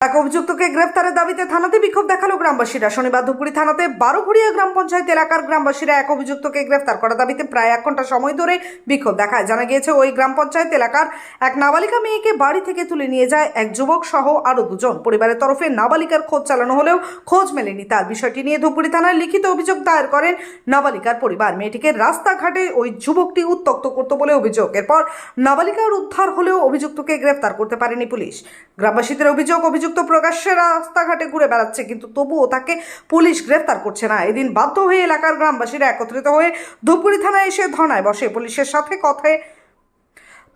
এক অভিযুক্তকে গ্রেফতারের দাবিতে থানাতে বিক্ষোভ দেখাল গ্রামবাসীরা। শনিবার ধুপুরি থানাতে বারোঘড়িয়া গ্রাম পঞ্চায়েত এলাকার গ্রামবাসীরা এক অভিযুক্তকে গ্রেফতার করার দাবিতে প্রায় এক ঘণ্টা সময় ধরে বিক্ষোভ দেখায়। জানা গিয়েছে, ওই গ্রাম পঞ্চায়েত এলাকার এক নাবালিকা মেয়েকে বাড়ি থেকে তুলে নিয়ে যায় এক যুবক সহ আরও দুজন। পরিবারের তরফে নাবালিকার খোঁজ চালানো হলেও খোঁজ মেলেনি তার। বিষয়টি নিয়ে ধুপুরি থানায় লিখিত অভিযোগ দায়ের করেন নাবালিকার পরিবার। মেয়েটিকে রাস্তাঘাটে ওই যুবকটি উত্তক্ত করত বলে অভিযোগ। এরপর নাবালিকার উদ্ধার হলেও অভিযুক্তকে গ্রেফতার করতে পারেনি পুলিশ। গ্রামবাসীদের অভিযোগ অভিযোগ অভিযুক্ত প্রকাশ্যে রাস্তাঘাটে ঘুরে বেড়াচ্ছে, কিন্তু তবুও তাকে পুলিশ গ্রেফতার করছে না। এদিন বাধ্য হয়ে এলাকার গ্রামবাসীরা একত্রিত হয়ে ধূপগুড়ি থানায় এসে ধর্নায় বসে। পুলিশের সাথে কথায়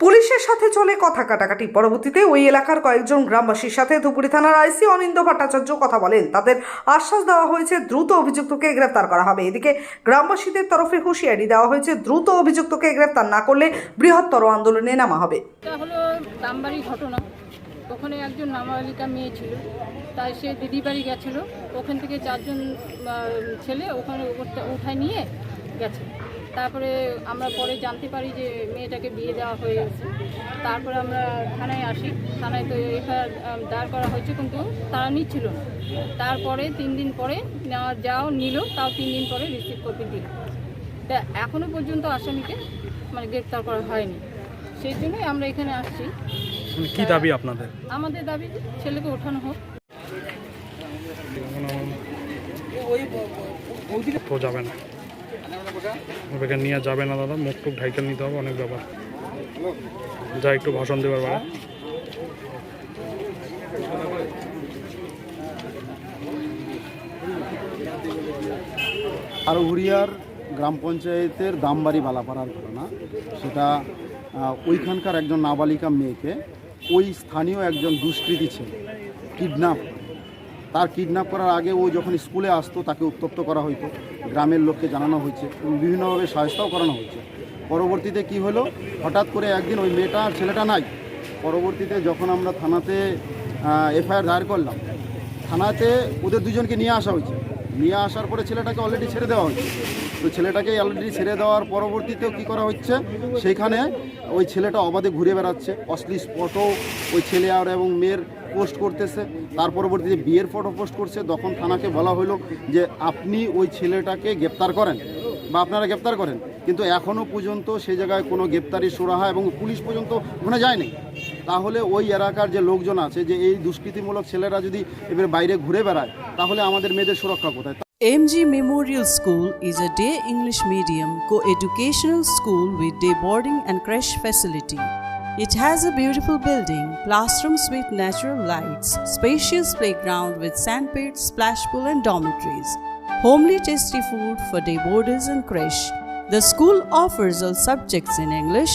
পুলিশের সাথে চলে কথা কাটাকাটি। পরবর্তীতে ওই এলাকার কয়েকজন গ্রামবাসীর সাথে ধুপুরি থানার আইসি অনিন্দ ভট্টাচার্য কথা বলেন। তাদের আশ্বাস দেওয়া হয়েছে, দ্রুত অভিযুক্তকে গ্রেফতার করা হবে। এদিকে গ্রামবাসীদের তরফে হুঁশিয়ারি দেওয়া হয়েছে, দ্রুত অভিযুক্তকে গ্রেফতার না করলে বৃহত্তর আন্দোলনে নামা হবে। ঘটনা। ওখানে একজন নাবালিকা মেয়ে ছিল। তাই সে দিদি বাড়ি গেছিল। ওখান থেকে চারজন ছেলে ওখানে উঠায় নিয়ে গেছে। তারপরে আমরা পরে জানতে পারি যে মেয়েটাকে বিয়ে দেওয়া হয়ে গেছে। তারপরে আমরা থানায় আসি। থানায় তো এফআইআর দাঁড় করা হয়েছে কিন্তু তারা নিচ্ছিল না। তারপরে তিন দিন পরে নেওয়া, যাও নিল, তাও তিন দিন পরে রিসিভ কপি দিল। তা এখনও পর্যন্ত আসামিকে মানে গ্রেপ্তার করা হয়নি। সেই জন্যই আমরা এখানে আসছি। কি দাবি আপনাদের? আমাদের দাবি ছেলেকে ওঠানো হোক। তো যাবে না। নিয়ে যাবে না দাদা মুখ টুক ঢাইকে নিতে হবে অনেক ব্যাপার। যা একটু ভাষণ দেবার পারে আরহুরিয়ার গ্রাম পঞ্চায়েতের দামবাড়ি বালাপাড়ার ঘটনা। সেটা ওইখানকার একজন নাবালিকা মেয়েকে ওই স্থানীয় একজন দুষ্কৃতী ছেলে, কিডন্যাপ। তার কিডন্যাপ করার আগে ও যখন স্কুলে আসতো, তাকে উত্তপ্ত করা হতো গ্রামের লোককে জানানো হয়েছে এবং বিভিন্নভাবে সহায়তাও করানো হয়েছে। পরবর্তীতে কি হলো? হঠাৎ করে একদিন ওই মেয়েটা আর ছেলেটা নাই। পরবর্তীতে যখন আমরা থানাতে এফআইআর দায়ের করলাম, থানাতে ওদের দুজনকে নিয়ে আসা হয়েছে। নিয়ে আসার পরে ছেলেটাকে অলরেডি ছেড়ে দেওয়া হয়েছে। তো ছেলেটাকে অলরেডি ছেড়ে দেওয়ার পরবর্তীতেও কী করা হচ্ছে? সেখানে ওই ছেলেটা অবাধে ঘুরে বেড়াচ্ছে। অশ্লীল ফটো ওই ছেলে আর এবং মেয়ের পোস্ট করতেছে। তার পরবর্তীতে বিয়ের ফটো পোস্ট করছে। তখন থানাকে বলা হলো যে, আপনি ওই ছেলেটাকে গ্রেপ্তার করেন বা আপনারা গ্রেপ্তার করেন। কিন্তু এখনও পর্যন্ত সে জায়গায় কোনো গ্রেপ্তারি সুরাহা এবং পুলিশ পর্যন্ত ওখানে যায়নি। তাহলে ওই এলাকার যে লোকজন আছে যে এই দুষ্কৃতিমূলক ছেলেরা যদি এবার বাইরে ঘুরে বেড়ায় তাহলে আমাদের মেয়েদের সুরক্ষা কোথায় MG Memorial School is a day English medium co-educational school with day boarding and creche facility. It has a beautiful building, classrooms with natural lights, spacious playground with sandpit, splash pool and dormitories, homely tasty food for day boarders and creche. The school offers all subjects in English.